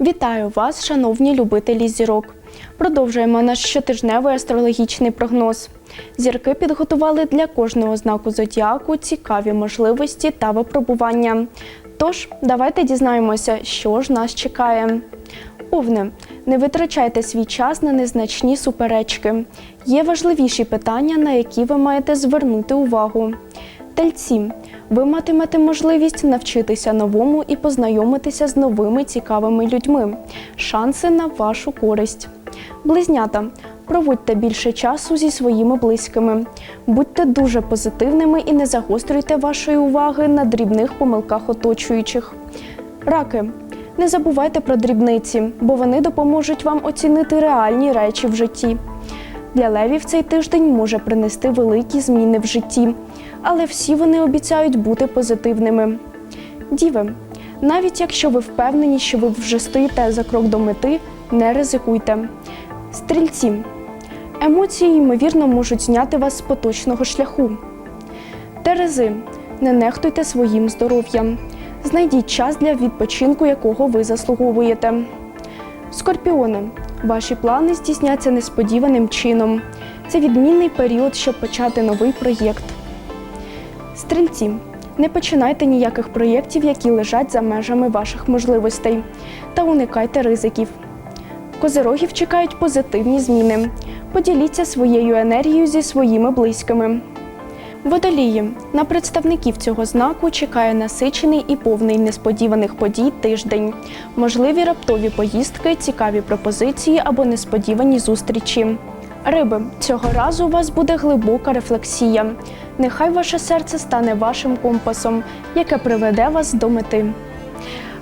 Вітаю вас, шановні любителі зірок. Продовжуємо наш щотижневий астрологічний прогноз. Зірки підготували для кожного знаку зодіаку цікаві можливості та випробування. Тож, давайте дізнаємося, що ж нас чекає. Овне, не витрачайте свій час на незначні суперечки. Є важливіші питання, на які ви маєте звернути увагу. Тельці, ви матимете можливість навчитися новому і познайомитися з новими цікавими людьми. Шанси на вашу користь. Близнята, проводьте більше часу зі своїми близькими. Будьте дуже позитивними і не загострюйте вашої уваги на дрібних помилках оточуючих. Раки. Не забувайте про дрібниці, бо вони допоможуть вам оцінити реальні речі в житті. Для левів цей тиждень може принести великі зміни в житті, але всі вони обіцяють бути позитивними. Діви, навіть якщо ви впевнені, що ви вже стоїте за крок до мети, не ризикуйте. Стрільці. Емоції, ймовірно, можуть зняти вас з поточного шляху. Терези. Не нехтуйте своїм здоров'ям. Знайдіть час для відпочинку, якого ви заслуговуєте. Скорпіони. Ваші плани здійсняться несподіваним чином. Це відмінний період, щоб почати новий проєкт. Стрільці. Не починайте ніяких проєктів, які лежать за межами ваших можливостей, та уникайте ризиків. Козирогів чекають позитивні зміни. Поділіться своєю енергією зі своїми близькими. Водолії. На представників цього знаку чекає насичений і повний несподіваних подій тиждень. Можливі раптові поїздки, цікаві пропозиції або несподівані зустрічі. Риби, цього разу у вас буде глибока рефлексія. Нехай ваше серце стане вашим компасом, яке приведе вас до мети.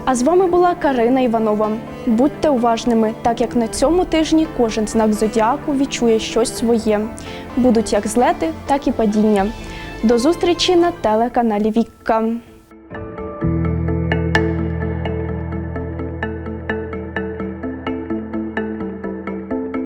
А з вами була Карина Іванова. Будьте уважними, так як на цьому тижні кожен знак зодіаку відчує щось своє. Будуть як злети, так і падіння. До зустрічі на телеканалі Вікка.